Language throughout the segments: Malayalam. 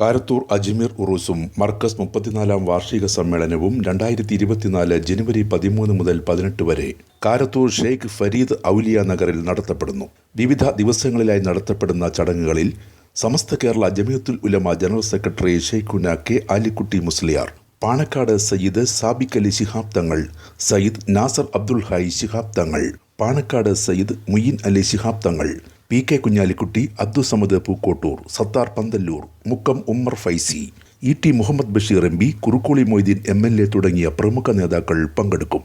കാരത്തൂർ അജ്മീർ ഉറൂസും മർക്കസ് മുപ്പത്തിനാലാം വാർഷിക സമ്മേളനവും രണ്ടായിരത്തി ഇരുപത്തിനാല് ജനുവരി പതിമൂന്ന് മുതൽ പതിനെട്ട് വരെ കാരത്തൂർ ഷെയ്ഖ് ഫരീദ് ഔലിയ നഗറിൽ നടത്തപ്പെടുന്നു. വിവിധ ദിവസങ്ങളിലായി നടത്തപ്പെടുന്ന ചടങ്ങുകളിൽ Samastha Kerala Jamiyyathul Ulama general secretary Shaikhuna K Alikutty Musliyar Panakkad Sayyid Sabiq Ali Shihab Thangal Sayyid Nasar Abdul Hayy Shihab Thangal Panakkad Sayyid Muin Ali Shihab Thangal P K Kunhalikutty Abdussamad Pookkottur Sathar Panthaloor Mukkam Ummer Faizy E T Muhammad Basheer M P Kurukkoli Moideen M L A തുടങ്ങിയ പ്രമുഖ നേതാക്കൾ പങ്കെടുക്കും.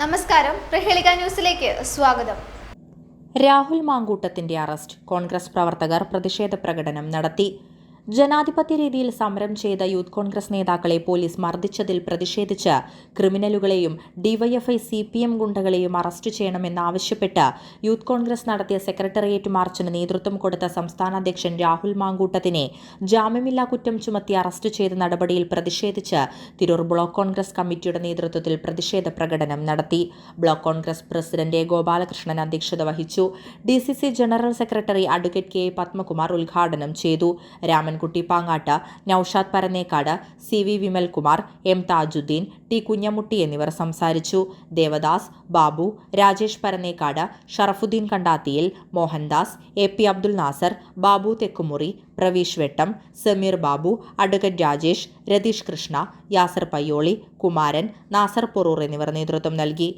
നമസ്കാരം. പ്രഹേളിക ന്യൂസിലേക്ക് സ്വാഗതം. രാഹുൽ മാങ്കൂട്ടത്തിന്റെ അറസ്റ്റ്. കോൺഗ്രസ് പ്രവർത്തകർ പ്രതിഷേധ പ്രകടനം നടത്തി. ജനാധിപത്യ രീതിയിൽ സമരം ചെയ്ത യൂത്ത് കോൺഗ്രസ് നേതാക്കളെ പോലീസ് മർദ്ദിച്ചതിൽ പ്രതിഷേധിച്ച് ക്രിമിനലുകളെയും ഡിവൈഎഫ്ഐ സി പി എം ഗുണ്ടകളെയും അറസ്റ്റ് ചെയ്യണമെന്നാവശ്യപ്പെട്ട് യൂത്ത് കോൺഗ്രസ് നടത്തിയ സെക്രട്ടേറിയറ്റ് മാർച്ചിന് നേതൃത്വം കൊടുത്ത സംസ്ഥാന അധ്യക്ഷൻ രാഹുൽ മാങ്കൂട്ടത്തിനെ ജാമ്യമില്ലാ കുറ്റം ചുമത്തി അറസ്റ്റ് ചെയ്ത നടപടിയിൽ പ്രതിഷേധിച്ച് തിരൂർ ബ്ലോക്ക് കോൺഗ്രസ് കമ്മിറ്റിയുടെ നേതൃത്വത്തിൽ പ്രതിഷേധ പ്രകടനം നടത്തി block Congress president A. Gopalakrishnan അധ്യക്ഷത വഹിച്ചു D general secretary advocate K Padmakumar ഉദ്ഘാടനം ചെയ്തു Ramankutty Pangatt Noushad Parannekkad C V Vimalkumar M Thajudheen T Kunhamutty എന്നിവർ സംസാരിച്ചു. Devadas Babu Rajesh Parannekkad Sharafudheen Kandathiyil Mohandas A P Abdul Nasar Babu Thekkumuri Praveesh Vettam Sameer Babu advocate Rajesh Ratheesh Krishna Yasar Payyoli Kumaran Nasar Poroor എന്നിവർ നേതൃത്വം നൽകി.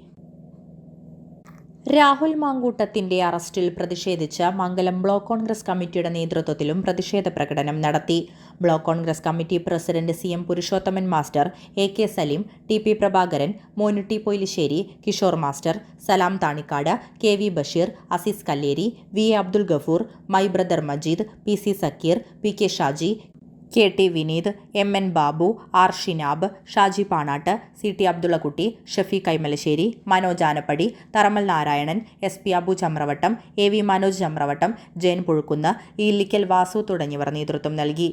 രാഹുൽ മാങ്കൂട്ടത്തിന്റെ അറസ്റ്റിൽ പ്രതിഷേധിച്ച് മംഗലം ബ്ലോക്ക് കോൺഗ്രസ് കമ്മിറ്റിയുടെ നേതൃത്വത്തിലും പ്രതിഷേധ പ്രകടനം നടത്തി. Block Congress committee president C M Purushothaman master A K Saleem T P Prabhakaran Monutty Poyilissery Kishore master Salam Thanikkad K V Basheer Aziz Kalleri V A Abdul Gafoor my brother Majeed P C Sakkeer P K Shaji K T Vineeth M N Babu R Shinab Shaji Panatt C T Abdullakutty Shafeeq Kaimalassery Manoj Anappadi Tharamal Narayanan S P Abu Chamravattam A V Manoj Chamravattam Jayan Puzhukkunnu Illikkal Vasu തുടങ്ങിയവർ നേതൃത്വം നൽകി.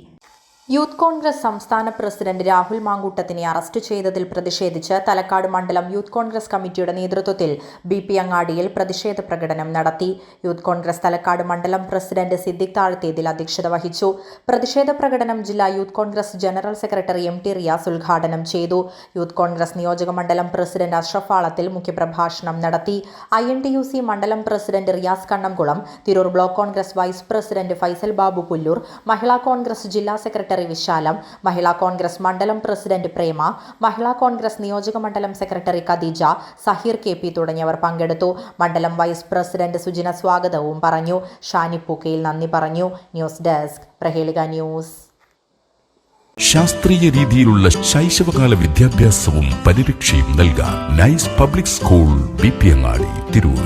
യൂത്ത് കോൺഗ്രസ് സംസ്ഥാന പ്രസിഡന്റ് രാഹുൽ മാങ്കൂട്ടത്തിനെ അറസ്റ്റ് ചെയ്തതിൽ പ്രതിഷേധിച്ച് തലക്കാട് മണ്ഡലം യൂത്ത് കോൺഗ്രസ് കമ്മിറ്റിയുടെ നേതൃത്വത്തിൽ ബി പി അങ്ങാടിയിൽ പ്രതിഷേധ പ്രകടനം നടത്തി. യൂത്ത് കോൺഗ്രസ് തലക്കാട് മണ്ഡലം പ്രസിഡന്റ് സിദ്ദിഖ് താഴത്തേതിൽ അധ്യക്ഷത വഹിച്ചു. പ്രതിഷേധ പ്രകടനം ജില്ലാ youth Congress general secretary M T Riyas ഉദ്ഘാടനം ചെയ്തു. യൂത്ത് കോൺഗ്രസ് നിയോജക മണ്ഡലം പ്രസിഡന്റ് അഷ്റഫ് ആളത്തിൽ മുഖ്യപ്രഭാഷണം നടത്തി. I N T U C മണ്ഡലം president Riyas Kannamkulam Tirur block Congress vice president Faisal Babu Pullur Mahila Congress ജില്ലാ സെക്രട്ടറി വിശാലം മഹിളാ കോൺഗ്രസ് മണ്ഡലം പ്രസിഡന്റ് പ്രേമ മഹിളാ കോൺഗ്രസ് നിയോജക മണ്ഡലം secretary Khadeeja Saheer K P തുടങ്ങിയവർ പങ്കെടുത്തു. മണ്ഡലം വൈസ് പ്രസിഡന്റ് സുജിന സ്വാഗതവും പറഞ്ഞു. ഷാനി പൂക്കയിൽ നന്ദി പറഞ്ഞു. News desk Prahelika news. ശാസ്ത്രീയ രീതിയിലുള്ള ശൈശവകാല വിദ്യാഭ്യാസവും പരിരക്ഷയും നൽകാൻ nice public school B P Angadi Tirur.